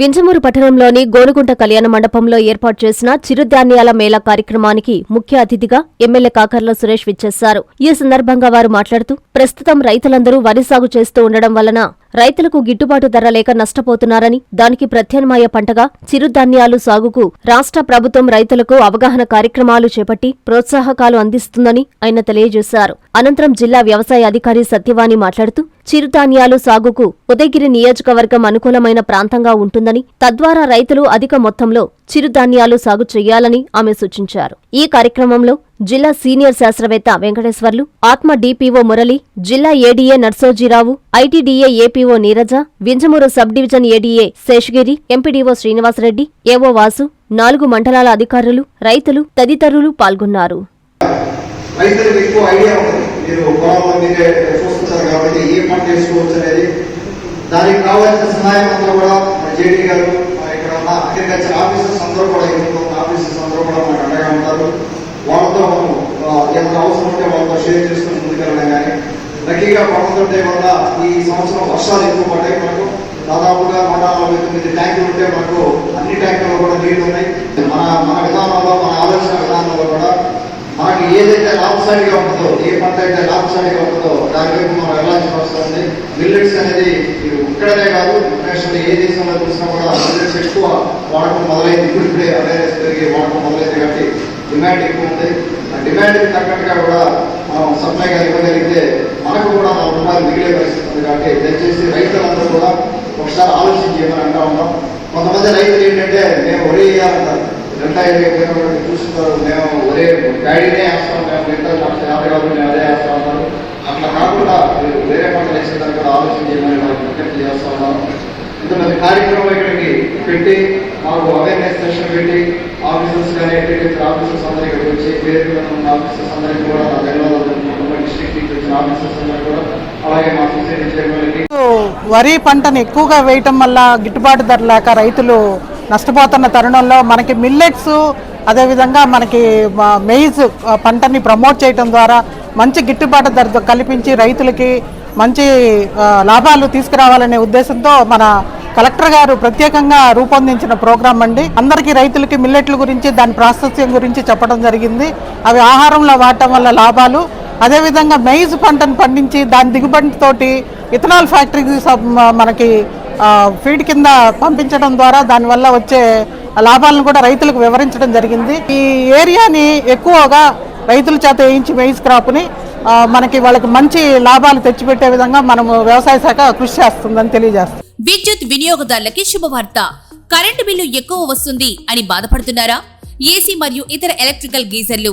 వింజమూరు పట్టణంలోని గోనుగుంట కళ్యాణ మండపంలో ఏర్పాటు చేసిన చిరుధాన్యాల మేళా కార్యక్రమానికి ముఖ్య అతిథిగా ఎమ్మెల్యే కాకర్ల సురేష్ విచ్చేశారు. ఈ సందర్భంగా వారు మాట్లాడుతూ ప్రస్తుతం రైతులందరూ వరి సాగు చేస్తూ ఉండడం వలన రైతులకు గిట్టుబాటు ధర లేక నష్టపోతున్నారని దానికి ప్రత్యామ్నాయ పంటగా చిరుధాన్యాలు సాగుకు రాష్ట్ర ప్రభుత్వం రైతులకు అవగాహన కార్యక్రమాలు చేపట్టి ప్రోత్సాహకాలు అందిస్తుందని ఆయన తెలియజేశారు. అనంతరం జిల్లా వ్యవసాయ అధికారి సత్యవాణి మాట్లాడుతూ చిరుధాన్యాలు సాగుకు ఉదయగిరి నియోజకవర్గం అనుకూలమైన ప్రాంతంగా ఉంటుందని తద్వారా రైతులు అధిక మొత్తంలో చిరుధాన్యాలు సాగు చేయాలని ఆమె సూచించారు. ఈ కార్యక్రమంలో జిల్లా సీనియర్ శాస్త్రవేత్త వెంకటేశ్వర్లు ఆత్మ డిపిఓ మురళి జిల్లా ADA Narsojirao ITDA APO Neeraja Vinjamuru sub division ADA Seshagiri MPDO Srinivasareddy AO Vasu నాలుగు మండలాల అధికారులు రైతులు తదితరులు పాల్గొన్నారు. దానికి కావాల్సిన సహాయం అంతా కూడా జేడీ గారు ఇక్కడ ఉన్న అగ్రికల్చర్ ఆఫీసర్స్ అందరూ కూడా ఇక్కడ ఉన్న ఆఫీసర్స్ అందరూ కూడా మనకు అండగా ఉంటారు వాళ్ళతో మనం ఆ, ఏమైనా అవసరం ఉంటే వాళ్ళతో షేర్ చేసుకుని ముందుకెళ్ళడం కానీ లక్కీగా పడుతుంటే వల్ల ఈ సంవత్సరం వర్షాలు ఎక్కువ పడ్డాయి మనకు. దాదాపుగా నూట నలభై తొమ్మిది ట్యాంకులు ఉంటే మనకు అన్ని ట్యాంకుల్లో కూడా నీళ్ళు ఉన్నాయి. మన మన విధానంలో మన ఆలోచన విధానంలో కూడా మనకి ఏదైతే లాభసాటిగా ఉంటుందో ఏ పంట అయితే లాభసాటిగా ఉంటుందో దాని వైపు మనం వెళ్ళాల్సిన అవసరం ఉంది. మిల్లెట్స్ అనేది ఇక్కడనే కాదు ఇంటర్నేషనల్ ఏ దేశంలో చూసినా కూడా మిల్లెట్స్ ఎక్కువ వాడకం మొదలైంది. ఇప్పుడు ఇప్పుడే అవేర్నెస్ పెరిగి వాడకం మొదలైంది కాబట్టి డిమాండ్ ఎక్కువ ఉంది. ఆ డిమాండ్ తగ్గట్టుగా కూడా మనం సప్లైగా ఇవ్వగలిగితే మనకు కూడా నాలుగు రూపాయలు మిగిలే పరిస్థితి ఉంది కాబట్టి దయచేసి రైతులందరూ కూడా ఒకసారి ఆలోచన చేయమని అంటా ఉన్నాం. కొంతమంది రైతులు ఏంటంటే మేము ఒరే వేయాలంటారు రెండు ఐదు చూస్తున్నారు మేము ఒరే డాడీనే వేస్తాం. మేము లింటర్ లక్ష యాభై రోజులు మేము అదే వేస్తా అన్నారు అట్లా కాకుండా మీరు వేరే పంటలు వేసేదానికి కూడా ఆలోచన చేయమని వాళ్ళకి విజ్ఞప్తి చేస్తా ఉన్నాం ఇంతమంది కార్యక్రమం ఇక్కడికి పెట్టి మాకు అవేర్నెస్ సెషన్ పెట్టి ఆఫీసర్స్ కానీ అగ్రికల్చర్ ఆఫీసర్స్ అందరికీ వచ్చి పేరు ఉన్న ఆఫీసర్స్ అందరికీ కూడా నా వరి పంటను ఎక్కువగా వేయటం వల్ల గిట్టుబాటు ధర లేక రైతులు నష్టపోతున్న తరుణంలో మనకి మిల్లెట్స్ అదేవిధంగా మనకి మెయిజ్ పంటని ప్రమోట్ చేయటం ద్వారా మంచి గిట్టుబాటు ధర కల్పించి రైతులకి మంచి లాభాలు తీసుకురావాలనే ఉద్దేశంతో మన కలెక్టర్ గారు ప్రత్యేకంగా రూపొందించిన ప్రోగ్రాం అండి. అందరికీ రైతులకి మిల్లెట్ల గురించి దాని ప్రాశస్త్యం గురించి చెప్పడం జరిగింది. అవి ఆహారంలో వాడటం వల్ల లాభాలు అదేవిధంగా మెయిజ్ పంటను పండించి దాని దిగుబడితోటి ఇథనాల్ ఫ్యాక్టరీకి సబ్- మనకి ఫీడ్ కింద పంపించడం ద్వారా దానివల్ల వచ్చే లాభాలను కూడా రైతులకు వివరించడం జరిగింది. ఈ ఏరియాని ఎక్కువగా రైతుల చేత వేయించి మెయిజ్ క్రాప్ని మనకి వాళ్ళకి మంచి లాభాలు తెచ్చిపెట్టే విధంగా మనము వ్యవసాయ శాఖ కృషి చేస్తుందని తెలియజేస్తాం విద్యుత్ వినియోగదారులకి శుభవార్త. కరెంటు బిల్లు ఎక్కువ వస్తుంది అని బాధపడుతున్నారా? ఏసీ మరియు ఇతర ఎలక్ట్రికల్ గీజర్లు.